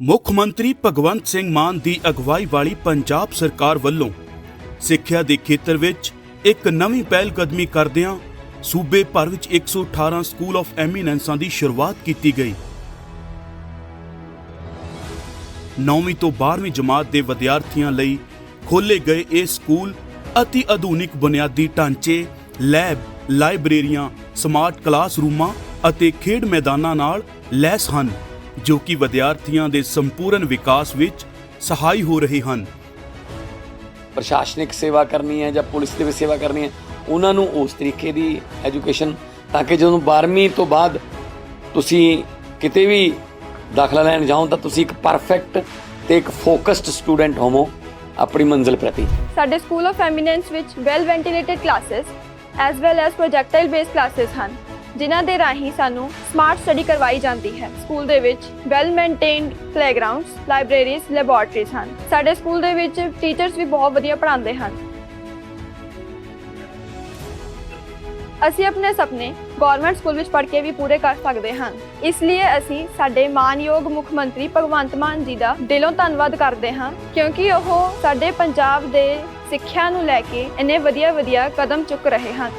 ਮੁੱਖ ਮੰਤਰੀ ਭਗਵੰਤ ਸਿੰਘ ਮਾਨ ਦੀ ਅਗਵਾਈ ਵਾਲੀ ਪੰਜਾਬ ਸਰਕਾਰ ਵੱਲੋਂ ਸਿੱਖਿਆ ਦੇ ਖੇਤਰ ਵਿੱਚ ਇੱਕ ਨਵੀਂ ਪਹਿਲ ਕਦਮੀ ਕਰਦਿਆਂ ਸੂਬੇ ਭਰ ਵਿੱਚ 118 ਸਕੂਲ ਆਫ ਐਮੀਨੈਂਸਾਂ ਦੀ ਸ਼ੁਰੂਆਤ ਕੀਤੀ ਗਈ। 9ਵੀਂ ਤੋਂ 12ਵੀਂ ਜਮਾਤ ਦੇ ਵਿਦਿਆਰਥੀਆਂ ਲਈ ਖੋਲੇ ਗਏ ਇਹ ਸਕੂਲ ਅਤੀ ਆਧੁਨਿਕ ਬੁਨਿਆਦੀ ਢਾਂਚੇ, ਲੈਬ, ਲਾਇਬ੍ਰੇਰੀਆਂ, ਸਮਾਰਟ ਕਲਾਸਰੂਮਾਂ ਅਤੇ ਖੇਡ ਮੈਦਾਨਾਂ ਨਾਲ ਲੈਸ ਹਨ। ਜੋ ਕਿ ਵਿਦਿਆਰਥੀਆਂ ਦੇ ਸੰਪੂਰਨ ਵਿਕਾਸ ਵਿੱਚ ਸਹਾਈ ਹੋ ਰਹੇ ਹਨ। ਪ੍ਰਸ਼ਾਸਨਿਕ ਸੇਵਾ ਕਰਨੀ ਹੈ ਜਾਂ ਪੁਲਿਸ ਦੇ ਵਿੱਚ ਸੇਵਾ ਕਰਨੀ ਹੈ ਉਹਨਾਂ ਨੂੰ ਉਸ ਤਰੀਕੇ ਦੀ ਐਜੂਕੇਸ਼ਨ ਤਾਂ ਕਿ ਜਦੋਂ 12ਵੀਂ ਤੋਂ ਬਾਅਦ ਤੁਸੀਂ ਕਿਤੇ ਵੀ ਦਾਖਲਾ ਲੈਣ ਜਾਓ ਤਾਂ ਤੁਸੀਂ ਇੱਕ ਪਰਫੈਕਟ ਤੇ ਇੱਕ ਫੋਕਸਡ ਸਟੂਡੈਂਟ ਹੋਵੋ ਆਪਣੀ ਮੰਜ਼ਿਲ ਪ੍ਰਤੀ। ਸਾਡੇ ਸਕੂਲ ਆਫ ਫੈਮਿਨੈਂਸ ਵਿੱਚ well ventilated classes as well as projectile base classes ਹਨ। ਜਿਨ੍ਹਾਂ ਦੇ ਰਾਹੀਂ ਸਾਨੂੰ ਸਮਾਰਟ ਸਟੱਡੀ ਕਰਵਾਈ ਜਾਂਦੀ ਹੈ। ਸਕੂਲ ਦੇ ਵਿੱਚ well maintained playgrounds libraries laboratories ਹਨ। ਸਾਡੇ ਸਕੂਲ ਦੇ ਵਿੱਚ ਟੀਚਰਸ ਵੀ ਬਹੁਤ ਵਧੀਆ ਪੜ੍ਹਾਉਂਦੇ ਹਨ। ਅਸੀਂ ਆਪਣੇ ਸੁਪਨੇ ਗਵਰਨਮੈਂਟ ਸਕੂਲ ਵਿੱਚ ਪੜ੍ਹ ਕੇ ਵੀ ਪੂਰੇ ਕਰ ਸਕਦੇ ਹਾਂ। ਇਸ ਲਈ ਅਸੀਂ ਸਾਡੇ ਮਾਨਯੋਗ ਮੁੱਖ ਮੰਤਰੀ ਭਗਵੰਤ ਮਾਨ ਜੀ ਦਾ ਦਿਲੋਂ ਧੰਨਵਾਦ ਕਰਦੇ ਹਾਂ, ਕਿਉਂਕਿ ਉਹ ਸਾਡੇ ਪੰਜਾਬ ਦੇ ਸਿੱਖਿਆ ਨੂੰ ਲੈ ਕੇ ਇੰਨੇ ਵਧੀਆ ਵਧੀਆ ਕਦਮ ਚੁੱਕ ਰਹੇ ਹਨ।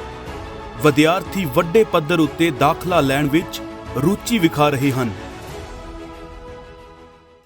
ਵਿਦਿਆਰਥੀ ਵੱਡੇ ਪੱਧਰ ਉੱਤੇ ਦਾਖਲਾ ਲੈਣ ਵਿੱਚ ਰੁਚੀ ਵਿਖਾ ਰਹੇ ਹਨ।